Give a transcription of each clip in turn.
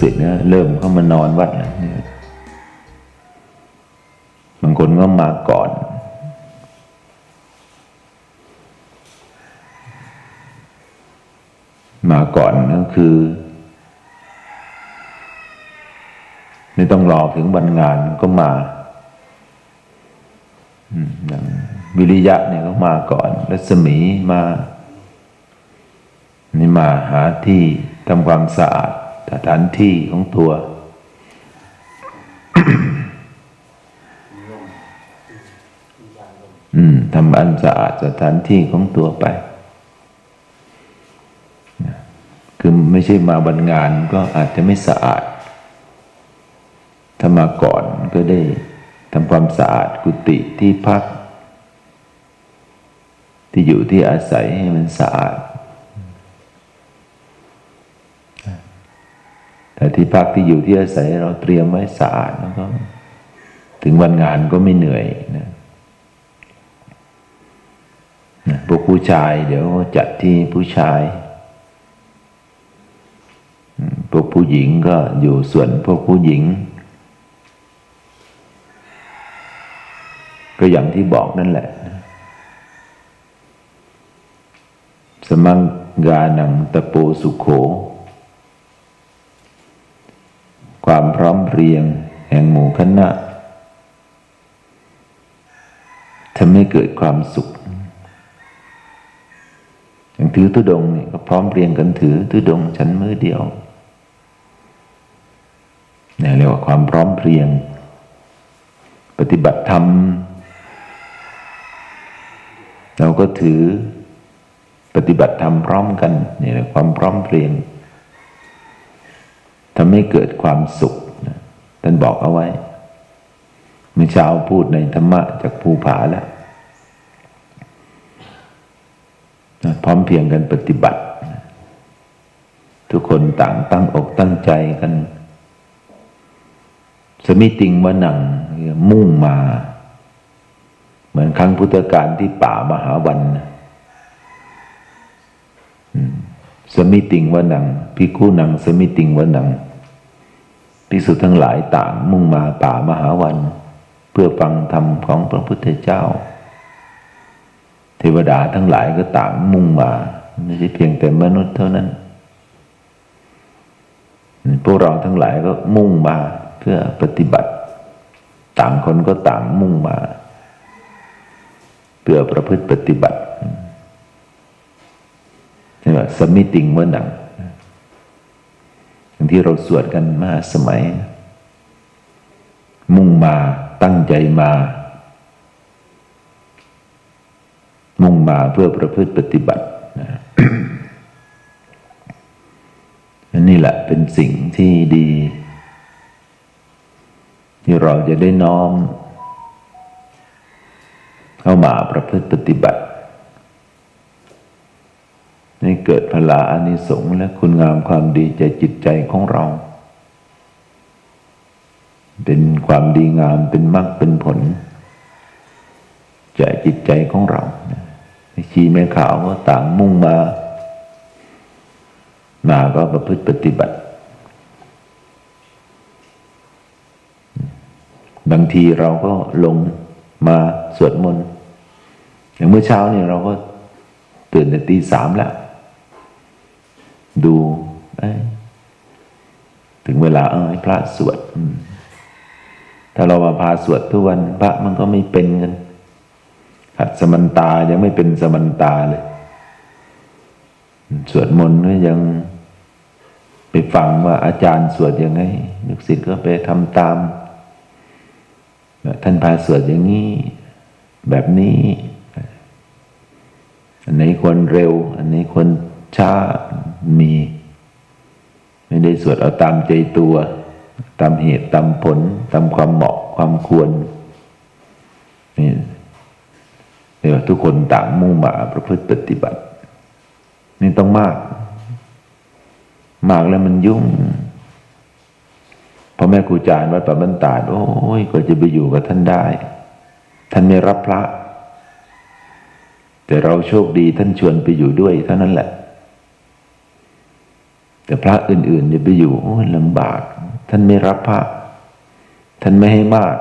ศิษย์เนี่ยเริ่มเข้ามานอนวัดแล้วเนี่ยบางคนก็มาก่อน มาก่อนก็คือ ไม่ต้องรอถึงวันงานก็มาอย่างวิริยะเนี่ยก็มาก่อน รัศมีมา นี่มาหาที่ทำความสะอาด สถานที่ของตัว อืมทำอันสะอาดสถานที่ของตัวไปนะคือไม่ใช่มาบันงานก็อาจจะไม่สะอาด ถ้ามาก่อนก็ได้ทำความสะอาดกุฏิที่พัก ที่อยู่ที่อาศัยให้มันสะอาด แต่ที่พักที่อยู่ที่อาศัยเราเตรียมไว้สะอาดแล้วก็ ถึงวันงานก็ไม่เหนื่อยนะพวกผู้ชาย เดี๋ยวจัดที่ผู้ชายพวกผู้หญิงก็อยู่ส่วนพวกผู้หญิง ก็อย่างที่บอกนั่นแหละ สมังกานังตะโปสุขโข ความพร้อมเพรียง แห่งหมู่คณะทำให้เกิดความสุขอย่างถือตุดงนี่ก็พร้อมเพรียงกันถือตุดงค์ฉันมือเดียวนี่เรียกว่าความพร้อมเพรียง ปฏิบัติธรรม เราก็ถือปฏิบัติธรรมพร้อมกันนี่แหละความพร้อมเพรียง ทำให้เกิดความสุขนะท่านบอกเอาไว้ เมื่อเช้าพูดในธรรมะจากภูผาแล้วนะพร้อมเพียงกันปฏิบัตินะทุกคนต่างตั้งอกตั้งใจกัน สมิติงวนังมุ่งมา เหมือนครั้งพุทธกาลที่ป่ามหาวันนะสมิติงวนังพิกุนังสมิติงวนัง พิสุทั้งหลายต่างมุ่งมาป่ามหาวัน เพื่อฟังธรรมของพระพุทธเจ้า เทวดาทั้งหลายก็ต่างมุ่งมาไม่ใช่เพียงแต่มนุษย์เท่านั้น พวกเราทั้งหลายก็มุ่งมาเพื่อปฏิบัติ ต่างคนก็ต่างมุ่งมา เพื่อประพฤติปฏิบัตินี่ว่าสมิติงเมื่อหนัง อย่างที่เราสวดกันมาสมัย มุ่งมาตั้งใจมา มุ่งมาเพื่อประพฤติปฏิบัตินะอันนี้แหละเป็นสิ่งที่ดี ที่เราจะได้น้อม เข้ามาประพฤติปฏิบัติ ให้เกิดพลาอานิสงส์และคุณงามความดีใจจิตใจของเรา เป็นความดีงามเป็นมรรคเป็นผลแก่จิตใจของเราชีแม่ขาวก็ต่างมุ่งมา มาก็ประพฤติปฏิบัติ บางทีเราก็ลงมาสวดมนต์อย่างเมื่อเช้าเนี่ยเราก็ตื่นแต่ตีสามแล้ว ดูถึงเวลาเออพระสวดถ้าเรามาพาสวดทุกวันพระมันก็ไม่เป็นกันหัดสมันตายังไม่เป็นสมันตาเลย สวดมนต์ก็ยังไปฟังว่าอาจารย์สวดยังไงลูกศิษย์ก็ไปทำตาม ท่านพาสวดอย่างนี้ แบบนี้ อันไหนควรเร็ว อันไหนควร ชามี ไม่ได้สวดเอาตามใจตัว ตามเหตุตามผล ตามความเหมาะความควรนี่เดี๋ยวทุกคนต่างมุ่งมาประพฤติปฏิบัติ นี่ต้องมาก มากแล้วมันยุ่งพ่อแม่ครูอาจารย์วัดป่าบันตาดโอ้ยก็จะไปอยู่กับท่านได้ ท่านไม่รับพระ แต่เราโชคดีท่านชวนไปอยู่ด้วยเท่านั้นแหละ แต่พระอื่นๆจะไปอยู่โอ้ลำบาก ท่านไม่รับพระท่านไม่ให้มาก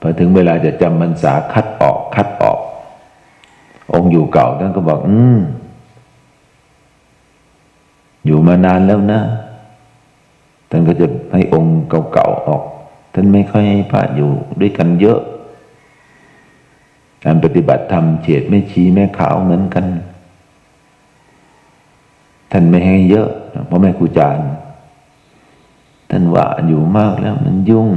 พอถึงเวลาจะจำพรรษาคัดออกคัดออก องค์อยู่เก่าท่านก็บอก อืม อยู่มานานแล้วนะท่านก็จะให้องค์เก่าๆออก ท่านไม่ค่อยให้พระอยู่ด้วยกันเยอะ การปฏิบัติธรรมเฉดไม่ชี้แม่ขาวเหมือนกัน ท่านไม่ให้เยอะเพราะแม่ครูจารย์ท่านว่าอยู่มากแล้วมันยุ่ง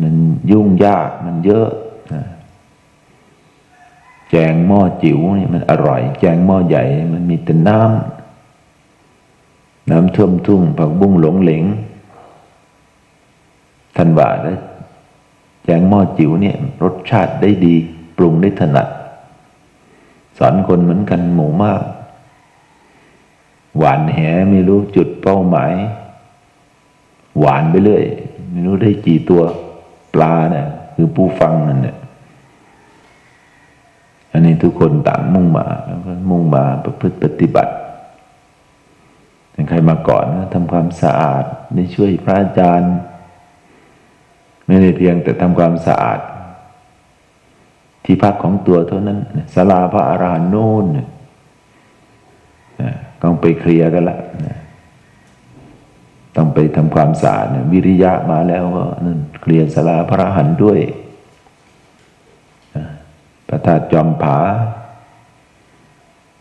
มันยุ่งยากมันเยอะแจงหม้อจิ๋วนี่มันอร่อยแจงหม้อใหญ่ มันมีแต่น้ำน้ำท่วมทุ่งผักบุ้งหลงเหลงท่านว่าแล้วแจงหม้อจิ๋วเนี่ยรสชาติได้ดี ปรุงได้ถนัด สอนคนเหมือนกันหมู่มาก หวานแหไม่รู้จุดเป้าหมาย หวานไปเรื่อยไม่รู้ได้กี่ตัวปลาเนี่ยคือผู้ฟังนั่นเนี่ยอันนี้ทุกคนต่างมุ่งมาแล้วก็มุ่งมาประพฤติปฏิบัติใครมาก่อนนะทำความสะอาดได้ช่วยพระอาจารย์ ไม่ได้เพียงแต่ทำความสะอาด ที่พักของตัวเท่านั้นศาลาพระอารหันต์โน่น ต้องไปเคลียร์กันละต้องไปทำความสะอาดวิริยะมาแล้วก็นั่นเคลียร์ศาลาพระหันด้วยพระธาตุจอมผา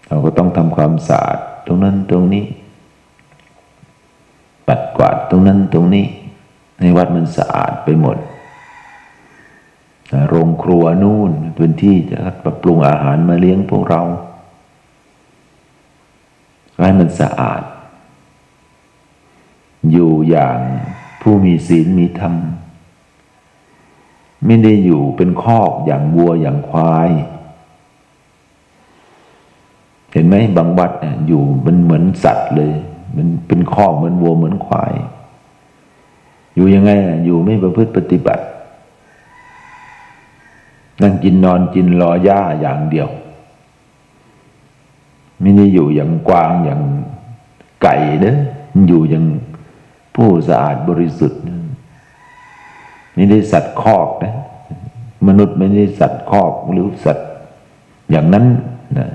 เราก็ต้องทำความสะอาดตรงนั้นตรงนี้ ปัดกวาดตรงนั้นตรงนี้ ในวัดมันสะอาดไปหมดโรงครัวนู่นพื้นที่จะปรับปรุงอาหารมาเลี้ยงพวกเรา ให้มันสะอาด อยู่อย่างผู้มีศีลมีธรรม ไม่ได้อยู่เป็นคอกอย่างวัวอย่างควาย เห็นไหมบางวัดเนี่ยอยู่มันเหมือนสัตว์เลย มันเป็นคอกเหมือนวัวเหมือนควาย อยู่ยังไงอยู่ไม่ประพฤติปฏิบัตินั่งกินนอนกินรอหญ้าอย่างเดียว ไม่ได้อยู่อย่างกวางอย่างไก่เด้ออยู่อย่างผู้สะอาดบริสุทธิ์ไม่ได้สัตว์คอกนะมนุษย์ไม่ได้สัตว์คอกหรือสัตว์อย่างนั้นนะ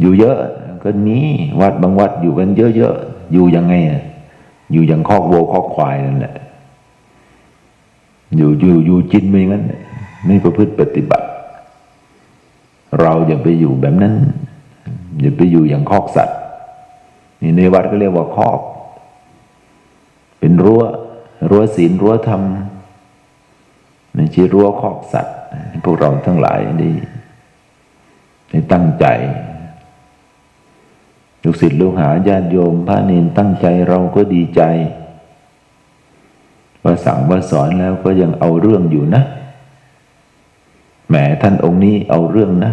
อยู่เยอะก็มีวัดบางวัดอยู่กันเยอะๆอยู่ยังไงอะอยู่อย่างคอกโวคอกควายนั่นแหละอยู่อยู่อยู่จินไม่งั้น ไม่ประพฤติปฏิบัติ เราอย่าไปอยู่แบบนั้น อย่าไปอยู่อย่างคอกสัตว์นี่ในวัดก็เรียกว่าคอก เป็นรั้ว รั้วศีลรั้วธรรมไม่ใช่รั้วคอกสัตว์พวกเราทั้งหลายได้ได้ตั้งใจลูกศิษย์ลูกหาญาติโยมพระเนนตั้งใจเราก็ดีใจ ว่าสั่งว่าสอนแล้วก็ยังเอาเรื่องอยู่นะ แหมท่านองค์นี้เอาเรื่องนะ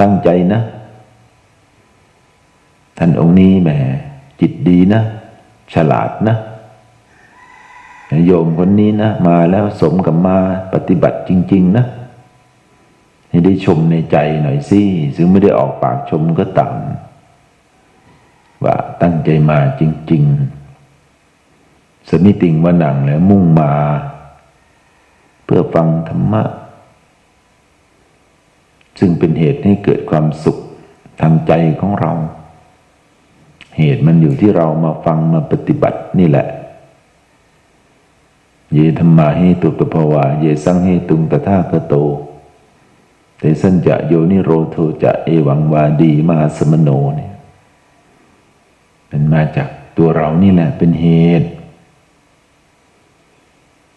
ตั้งใจนะ ท่านองค์นี้แหมจิตดีนะ ฉลาดนะ โยมคนนี้นะ มาแล้วสมกับมาปฏิบัติจริง ๆ นะให้ได้ชมในใจหน่อยสิซึ่งไม่ได้ออกปากชมก็ตามว่าตั้งใจมาจริง ๆ สมิติงวนังแล้วมุ่งมา เพื่อฟังธรรมะ ซึ่งเป็นเหตุให้เกิดความสุขทางใจของเรา เหตุมันอยู่ที่เรามาฟังมาปฏิบัตินี่แหละ เยธรรมาใหิตุปภาวาเยสังใหิตุงตถาคโตเตสัญจะโยนิโรโทจะเอวังวาดีมาสมโนเนี่ยเป็นมาจากตัวเรานี่แหละเป็นเหตุ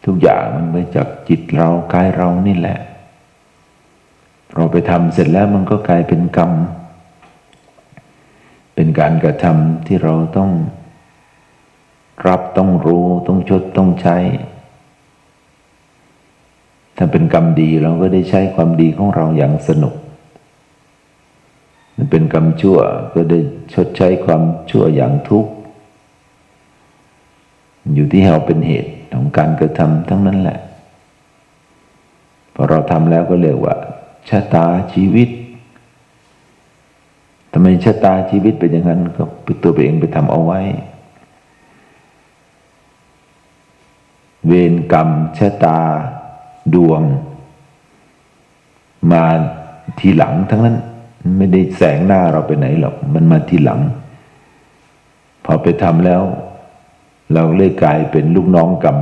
ทุกอย่างมันมาจากจิตเรากายเรานี่แหละ เราไปทำเสร็จแล้วมันก็กลายเป็นกรรม เป็นการกระทำที่เราต้องรับต้องรู้ต้องชดต้องใช้ ถ้าเป็นกรรมดีเราก็ได้ใช้ความดีของเราอย่างสนุก มันเป็นกรรมชั่วก็ได้ชดใช้ความชั่วอย่างทุกข์ อยู่ที่เราเป็นเหตุของการกระทำทั้งนั้นแหละพอเราทำแล้วก็เรียกว่า ชะตาชีวิตทำไมชะตาชีวิตเป็นอย่างนั้นก็ตัวเองไปทำเอาไว้ เวรกรรมชะตาดวง มาทีหลังทั้งนั้น ไม่ได้แสงหน้าเราไปไหนหรอก มันมาทีหลัง พอไปทำแล้ว เราเลยกลายเป็นลูกน้องกรรม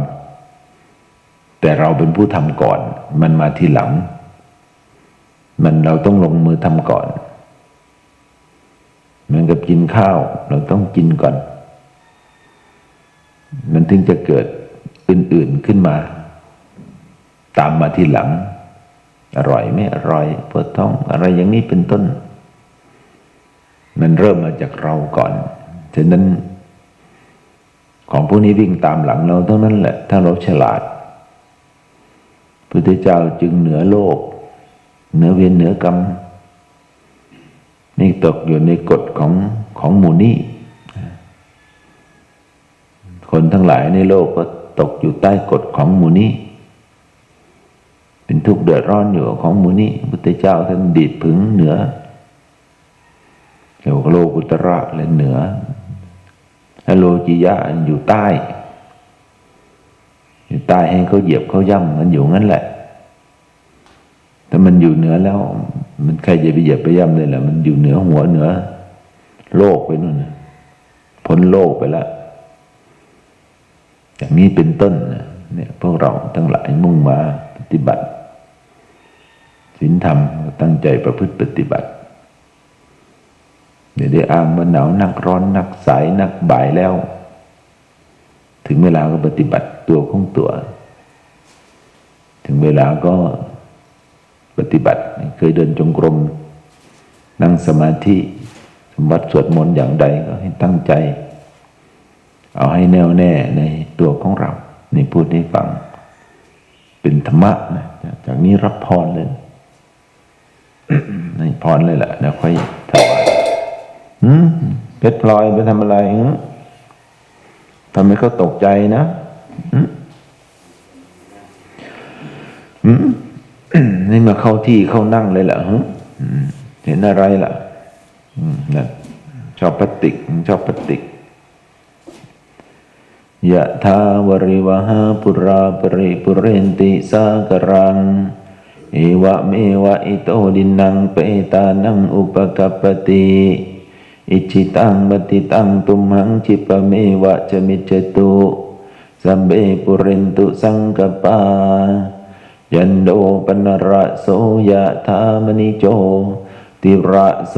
แต่เราเป็นผู้ทำก่อน มันมาทีหลัง มันเราต้องลงมือทำก่อน เหมือนกับกินข้าวเราต้องกินก่อน มันถึงจะเกิดอื่น ๆขึ้นมา ตามมาทีหลัง อร่อยไม่อร่อยปวดท้องอะไรอย่างนี้เป็นต้น มันเริ่มมาจากเราก่อนฉะนั้น ของพวกนี้วิ่งตามหลังเราเทั้งนั้นแหละ ถ้าเราฉลาดพระพุทธเจ้าจึงเหนือโลก เหนือเวียนเหนือกรรมนี่ตกอยู่ในกฎของของหมู่นี้คนทั้งหลายในโลกก็ตกอยู่ใต้กฎของหมู่นี้เป็นทุกข์เดือดร้อนอยู่ของหมู่นี้พุทธเจ้าท่านดีดผึงเหนือเกี่ยวกับโลกุตระและเหนือและโลจิยะอยู่ใต้ อยู่ใต้ให้เขาเหยียบเขาย่ำมันอยู่งั้นแหละ มันอยู่เหนือแล้ว มันใครจะไปเหยียบไปย่ำเลยแหละมันอยู่เหนือหัวเหนือ โลกไปนู่นพ้นโลกไปแล้วอย่างนี้เป็นต้นเนี่ยพวกเราทั้งหลายมุ่งมาปฏิบัติศีลธรรมตั้งใจประพฤติปฏิบัติเดี๋ยวได้อ้างว่าหนาวนักร้อนนักสายนักบ่ายแล้ว ถึงเวลาก็ปฏิบัติตัวของตัว ถึงเวลาก็ ปฏิบัติ เคยเดินจงกรม นั่งสมาธิสมบัติสวดมนต์อย่างใดก็ให้ตั้งใจ เอาให้แน่วแน่ในตัวของเราในพูดให้ฟัง เป็นธรรมะนะจากนี้รับพรเลยในพรเลยแหละแล้วค่อยถวายหืมเพชรพลอยไปทำอะไรทำให้เขาตกใจนะหืมหืม นี่มาเข้าที่เข้านั่งเลยเหรอเห็นอะไรล่ะนะชอบปฏิกชอบปฏิกยะทาวริวหาปุราปริปุเรนติสากรังเอวะเมวะอิโตดินังเปตานังอุปกัปปติอิจิตังบติตังตุมหังจิปเมวะจมิจตุสัมเบปุเรนตุสังกปา ยันโดปนระโสยะธามณิโจ ติระโส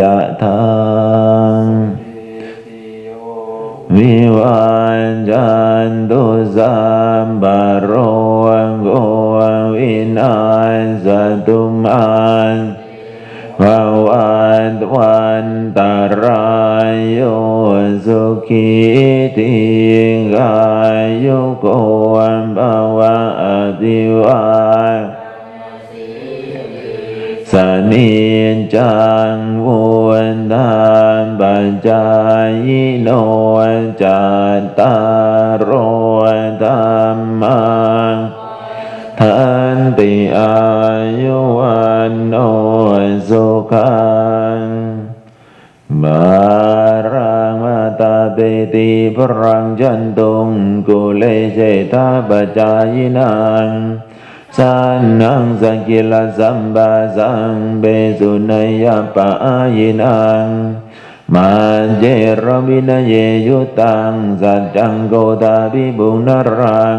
ยะธาวิวันจันตุสัมบโรโกวินาสตุมัน ภวันวันตารายโยสุขีติกายโยโกวันภวะอติวาสนิจังวุนทานปัจจายโนจัตตารโรธรรมังทันติอายุวันโน สุขังมารังมาตาเตติพรังจันตุงกุเลเจตาปจายนังสันนังสังกิลสัมบาสังเบสุนยปะายินังมาเจรวินเยยุตังสัจจังโกตาบิบุนรัง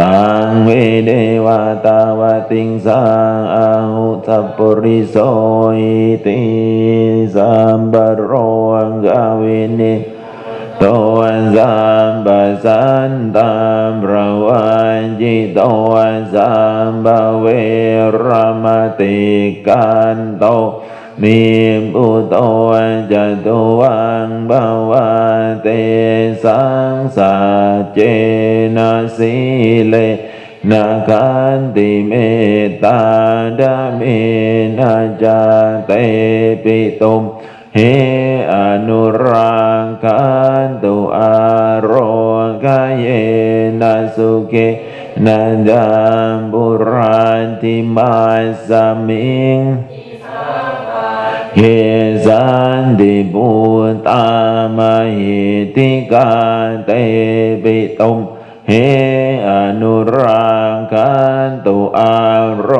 ตังเวเดวาตาวติงสังอาหุทัปุริโสอิติสัมบโรอังกาวินิโตวันสัมปสันตามระวันจิโตวันสัมบเวรมติกันโต มีปุโตจตุวังบาวาเตสังสัจเจนะสีเลนาคันติเมตตาดามินาจาเตปิตุมเฮอนุรังกันตุอารกายเยนะสุเกนันดาบุราติมาสมิง เฮสันติปุตตามหิติกาเตปิตุมเฮอนุรังกันตุอาร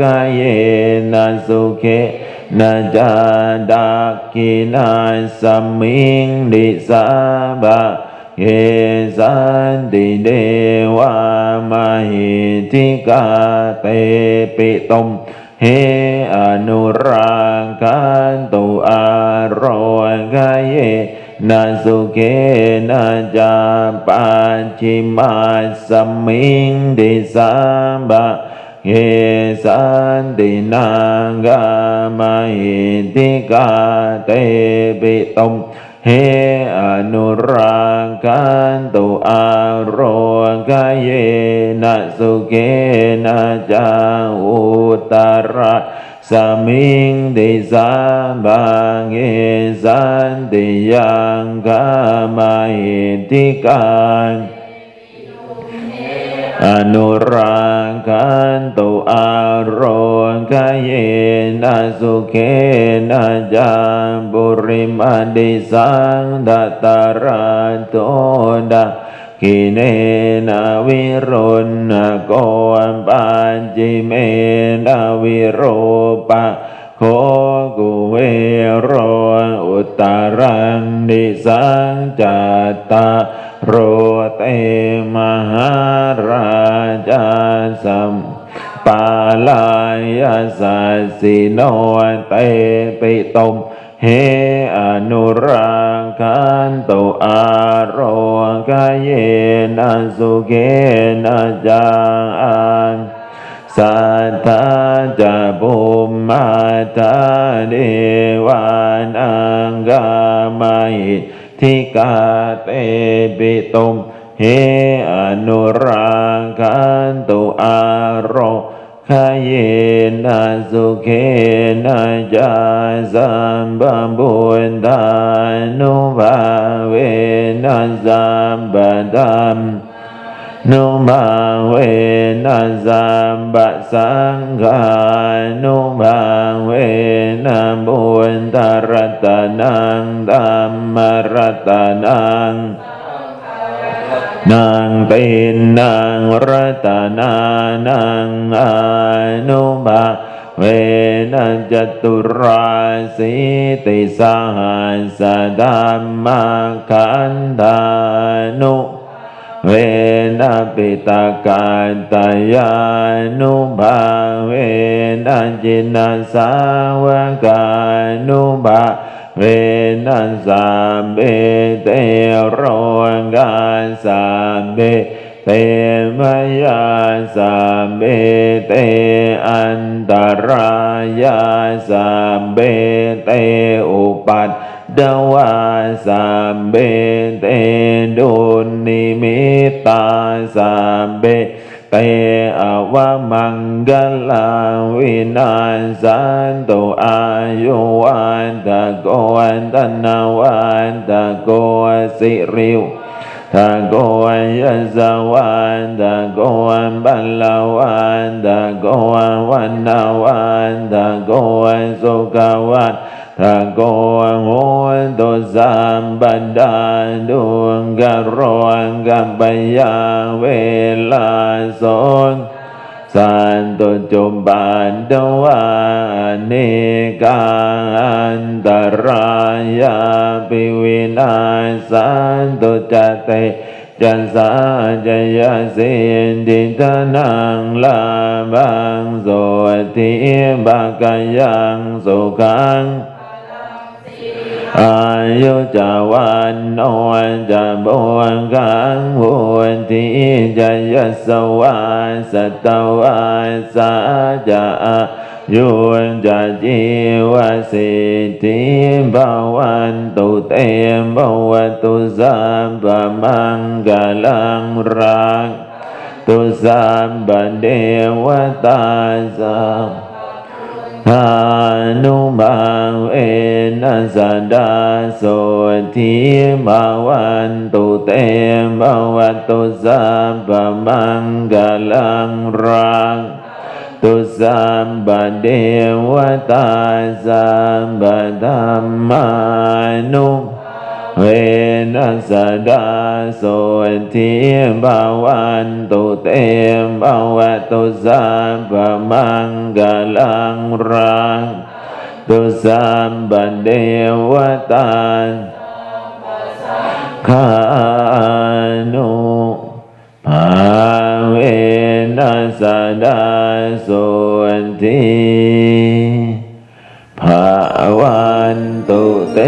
กายเยนะสุเขนะจาดักกินาสมิงดิสาบะเยสันติเดวามหิทิกาเตปิตม เฮอนุรังกันตุอารกายเยนะสุเกนะจาปัจฉิมาสมิงดิสัมบะเยสันตินางามหิติกาเตปิตม เฮอนุรังกันตุอารกเยนะสุเกนะจาอุตระสมิงดิสัมบังเอสันติยังกามหิติกัน อนุรังกันตุอารมณ์กายเยนะสุเขนะจามบุริมาดิสังดัตตาราโตดะกิเนนะวิรุณโกนปัญจิเมนะวิโรปะ โคกุเวโรอุตารังดิสังจัตตาโรเตมหาราชาสัมปาลายาสัสิโนเตปิตมเฮอนุรังกันตุอารกเยนะสุเกนะจัง สัทธาจะบุมมาตาเดวานังกามาหิทิกาเตปิตุมเฮอนุรังกันตุอารคายเยนะสุเขนะจาสัมบัมบุญตานุภาเวนะสัมปดัม นุมาเวนัสสัมปะสังฆานุมาเวนะบุญตรัตนังธัมมรัตนังนางเป็นนางรัตนานังอนุบาเวนะจตุราสิติสหัสดัมมาคันธานุ เวนะปิตากาตายานุภาเวนะจินาสาวกานุภาเวนะสามเบเตโรกาสามเบ เตมยาสามเบเตอันตรายาสามเบเตอุปัตดวาสัมเบเตดุนิมิตาสัมเบเตอวมังกลาวินาสันตุอายุวันตะโกวันตนาวันตะโกสิริว ตะโกวันยสวันตะโกวันบัลลาวันตะโกวันวันนาวันตะโกวันสุ สันตุจุมปันตวาเนกาอันตรายาปิวินาสันตุจเตจันสาจยาสินดิตนังลาบังโสติบากายังสุขัง อายุจะวันโนจะบวงกังบุญทีจะยสวาสตวาสาจะอายุนจะจีวสิทธิภวันตุเตมภวตุสัมปมังกลังรังตุสัมปเดวตาสัม หานุบาเวนัสดาโสทิมาวันตุเตมภวตุสัพพมังกลังรังตุสัมบเดวตาสัมบธรรมานุ เวนัสดาโสทิภาวันตุเตมภาวตุสัมปมังกลังรังตุสัมปะเดวตาขานุภาเวนัสดาโสทิภาวันตุเต